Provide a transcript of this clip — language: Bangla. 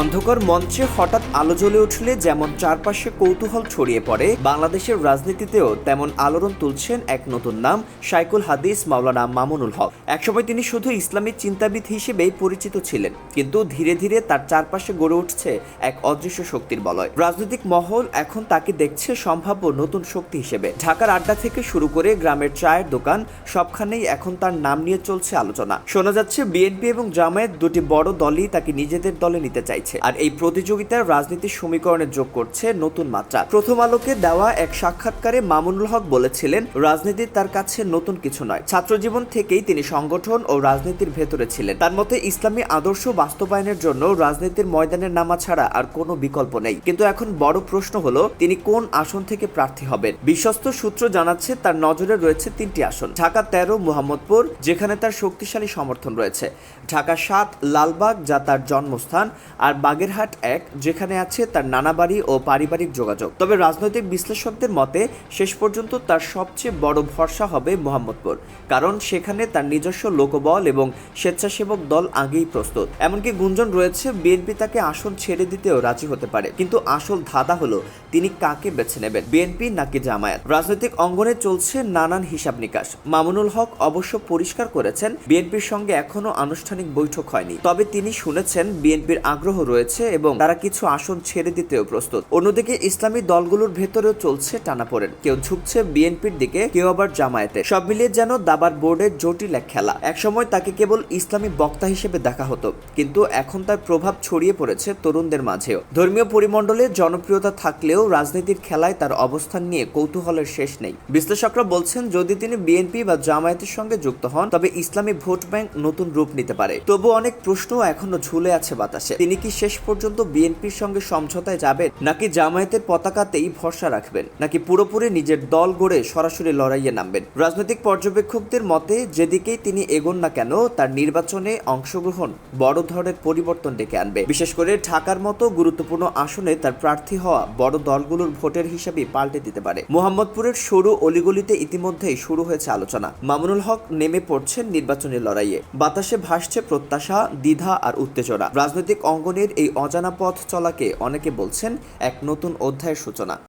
অন্ধকার মঞ্চে হঠাৎ আলো জ্বলে উঠলে যেমন চারপাশে কৌতূহল ছড়িয়ে পড়ে, বাংলাদেশের রাজনীতিতেও তেমন আলোড়ন তুলছেন এক নতুন নাম শাইকুল হাদিস মাওলানা মামুনুল হক। একসময় তিনি শুধু ইসলামী চিন্তাবিদ হিসেবেই পরিচিত ছিলেন, কিন্তু ধীরে ধীরে তার চারপাশে গড়ে উঠছে এক অদৃশ্য শক্তির বলয়। রাজনৈতিক মহল এখন তাকে দেখছে সম্ভাব্য নতুন শক্তি হিসেবে। ঢাকার আড্ডা থেকে শুরু করে গ্রামের চায়ের দোকান, সবখানেই এখন তার নাম নিয়ে চলছে আলোচনা। শোনা যাচ্ছে, বিএনপি এবং জামায়াত দুটি বড় দলই তাকে নিজেদের দলে নিতে চাইছে। আর এই প্রতিযোগিতার রাজনীতির সমীকরণে যোগ করছে নতুন মাত্রা। প্রথম আলোকে দেওয়া এক সাক্ষাৎকারে মামুনুল হক বলেছিলেন, রাজনীতি তার কাছে নতুন কিছু নয়। ছাত্র জীবন থেকেই তিনি সংগঠন ও রাজনীতির ভেতরে ছিলেন। তার মতে, ইসলামী আদর্শ বাস্তবায়নের জন্য রাজনীতির ময়দানের নামা ছাড়া আর কোনো বিকল্প নেই। কিন্তু এখন বড় প্রশ্ন হলো, তিনি কোন আসন থেকে প্রার্থী হবেন? বিশ্বস্ত সূত্র জানাচ্ছে, তার নজরে রয়েছে তিনটি আসন। ঢাকা তেরো, মোহাম্মদপুর, যেখানে তার শক্তিশালী সমর্থন রয়েছে। ঢাকা সাত, লালবাগ, যা তার জন্মস্থান। আর বাগেরহাট এক, যেখানে আছে তার নানাবাড়ি ও পারিবারিক যোগাযোগ। তবে রাজনৈতিক বিশ্লেষকদের মতে, শেষ পর্যন্ত তার সবচেয়ে বড় ভরসা হবে মোহাম্মদপুর, কারণ সেখানে তার নিজস্ব লোকবল এবং স্বেচ্ছাসেবক দল আগেই প্রস্তুত। এমনকি গুঞ্জন রয়েছে, বিএনপি তাকে আসন ছেড়ে দিতেও রাজি হতে পারে, কিন্তু আসল ধাঁধা হলো তিনি কাকে বেছে নেবেন, বিএনপি নাকি জামায়াত? রাজনৈতিক অঙ্গনে চলছে নানান হিসাব নিকাশ। মামুনুল হক অবশ্য পরিষ্কার করেছেন, বিএনপির সঙ্গে এখনও আনুষ্ঠানিক বৈঠক হয়নি। তবে তিনি শুনেছেন, বিএনপির আগ্রহ রয়েছে এবং তারা কিছু আসন ছেড়ে দিতেও প্রস্তুত। অন্যদিকে ইসলামী দলগুলোর ভেতরেও চলছে টানাপোড়েন। কেউ ঝুঁকছে বিএনপির দিকে, কেউ আবার জামায়াতে। সব মিলিয়ে যেন দাবার বোর্ডের জটিল এক খেলা। একসময় তাকে কেবল ইসলামী বক্তা হিসেবে দেখা হতো, কিন্তু এখন তার প্রভাব ছড়িয়ে পড়েছে তরুণদের মাঝেও। ধর্মীয় পরিমণ্ডলে জনপ্রিয়তা থাকলেও রাজনীতির খেলায় তার অবস্থান নিয়ে কৌতূহলের শেষ নেই। বিশ্লেষকরা বলছেন, যদি তিনি বিএনপি বা জামায়াতের সঙ্গে যুক্ত হন, তবে ইসলামী ভোট ব্যাংক নতুন রূপ নিতে পারে। তবু অনেক প্রশ্ন এখনও ঝুলে আছে বাতাসে। তিনি কি শেষ পর্যন্ত বিএনপির সঙ্গে সমঝোতায় যাবেন? নাকি জামায়াতের পতাকাতেই ভরসা রাখবেন? নাকি পুরোপুরি নিজের দল গড়ে সরাসরি লড়াইয়ে নামবেন? রাজনৈতিক পর্যবেক্ষকদের মতে, যেদিকেই তিনি এগোন না কেন, তার নির্বাচনে অংশগ্রহণ বড় ধরনের পরিবর্তন ডেকে আনবে। বিশেষ করে ঢাকার মতো গুরুত্বপূর্ণ আসনে তার প্রার্থী হওয়া বড় দলগুলোর ভোটের হিসাবে পাল্টে দিতে পারে। মোহাম্মদপুরের সরু অলিগলিতে ইতিমধ্যেই শুরু হয়েছে আলোচনা। মামুনুল হক নেমে পড়ছেন নির্বাচনী লড়াইয়ে। বাতাসে ভাসছে প্রত্যাশা, দ্বিধা আর উত্তেজনা। রাজনৈতিক অঙ্গনের এই অজানা পথ চলাকে অনেকে বলছেন এক নতুন অধ্যায়ের সূচনা।